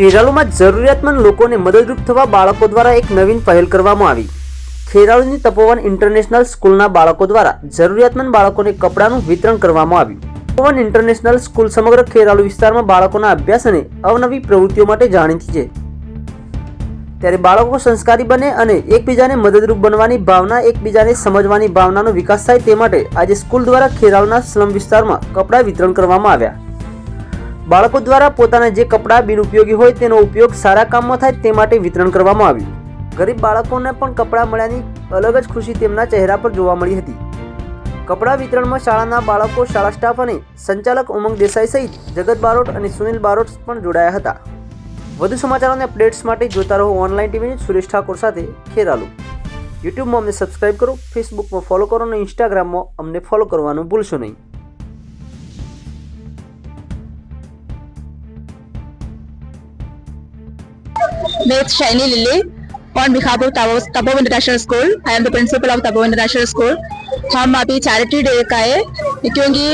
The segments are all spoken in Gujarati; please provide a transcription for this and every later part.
ખેરાલુમાં જરૂરિયાતમંદ લોકોને મદદરૂપ થવા બાળકો દ્વારા એક નવીન પહેલ કરવામાં આવી. ખેરાલુની તપોવન ઇન્ટરનેશનલ સ્કૂલના બાળકો દ્વારા જરૂરિયાતમંદ બાળકોને કપડાનું વિતરણ કરવામાં આવ્યું. તપોવન ઇન્ટરનેશનલ સ્કૂલ સમગ્ર ખેરાલુ વિસ્તારમાં બાળકોના અભ્યાસ અને અવનવી પ્રવૃત્તિઓ માટે જાણીતી છે. ત્યારે બાળકો સંસ્કારી બને અને એકબીજાને મદદરૂપ બનવાની ભાવના, એકબીજાને સમજવાની ભાવનાનો વિકાસ થાય તે માટે આજે સ્કૂલ દ્વારા ખેરાલુના સ્લમ વિસ્તારમાં કપડાં વિતરણ કરવામાં આવ્યા. બાળકો દ્વારા પોતાના જે કપડાં બિનઉપયોગી હોય તેનો ઉપયોગ સારા કામમાં થાય તે માટે વિતરણ કરવામાં આવ્યું. ગરીબ બાળકોને પણ કપડાં મળ્યાની અલગ જ ખુશી તેમના ચહેરા પર જોવા મળી હતી. કપડાં વિતરણમાં શાળાના બાળકો, શાળા સ્ટાફ અને સંચાલક ઉમંગ દેસાઈ સહિત જગત બારોટ અને સુનિલ બારોટ પણ જોડાયા હતા. વધુ સમાચારો અને અપડેટ્સ માટે જોતા રહો online TV news Suresh Thakor સાથે ખેરાલુ. યુટ્યુબમાં અમને સબસ્ક્રાઇબ કરો, ફેસબુકમાં ફોલો કરો અને ઇન્સ્ટાગ્રામમાં અમને ફોલો કરવાનું ભૂલશો નહીં. Name is Shaini Lily, on behalf of Tabo Tabo International School. I am the principal of Tabo International School. हम अभी चैरिटी डे का है क्योंकि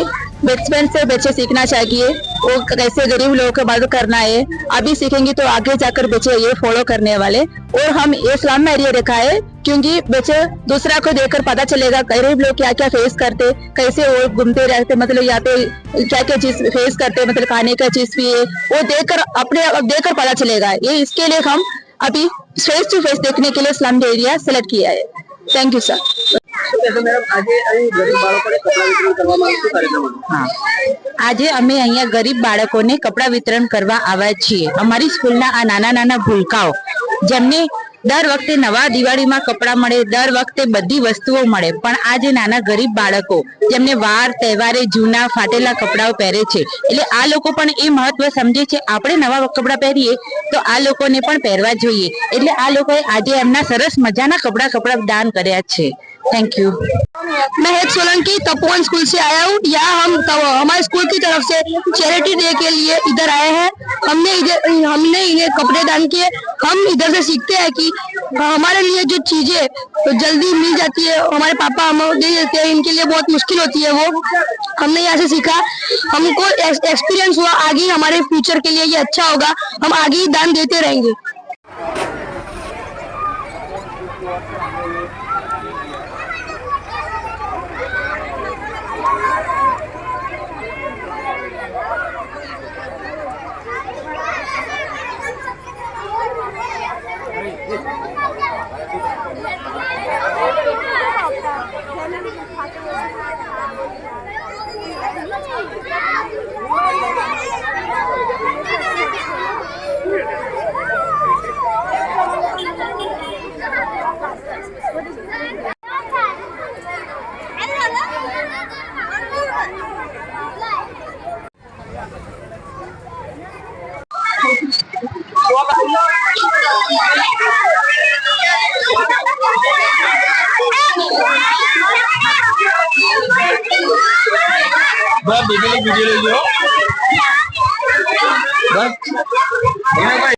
बचपन से बच्चे सीखना चाहिए। वो कैसे गरीब लोगों को मदद करना है, अभी सीखेंगे तो आगे जाकर बच्चे ये फॉलो करने वाले। और हम इस्लाम में एरिया रखा है, क्योंकि बच्चे दूसरा को देखकर पता चलेगा गरीब लोग क्या क्या फेस करते, कैसे वो घूमते रहते मतलब यहाँ पे तो क्या क्या चीज़ फेस करते मतलब खाने का चीज़ भी है वो देखकर अपने देखकर पता चलेगा। ये इसके लिए हम अभी फेस टू फेस देखने के लिए स्लम एरिया सेलेक्ट किया है। थैंक यू सर આજે અમે અહીંયા ગરીબ બાળકોને કપડાં વિતરણ કરવા આવ્યા છીએ. અમારી સ્કૂલના આ નાના નાના ભૂલકાઓ, જેમને દર વખતે નવા દિવાળીમાં કપડાં મળે, દર વખતે બધી વસ્તુઓ મળે, પણ આ જે નાના ગરીબ બાળકો, જેમને વાર, તહેવારે જૂના ફાટેલા કપડાઓ પહેરે છે, એટલે આ લોકો પણ એ મહત્વ સમજે છે, આપણે નવા કપડાં પહેરીએ, તો આ લોકોને પણ પહેરવા જોઈએ. એટલે આ લોકોએ આજે એમના સરસ મજાના કપડાં કપડાં દાન કર્યા છે. थैंक यू मैं हेत सोलंकी तपोवन स्कूल से आया हूँ। यहाँ हम हमारे स्कूल की तरफ़ से चैरिटी डे के लिए इधर आए हैं। हमने इधर, हमने इन्हें कपड़े दान किए। हम इधर से सीखते हैं कि हमारे लिए जो चीज़ें तो जल्दी मिल जाती है, हमारे पापा, हम दे देते हैं, इनके लिए बहुत मुश्किल होती है वो। हमने यहाँ से सीखा। हमको एक्सपीरियंस हुआ। आगे हमारे फ्यूचर के लिए ये अच्छा होगा। हम आगे ही दान देते रहेंगे। Thank you. બસ બીજી વીડિયો લઈ લો બસ.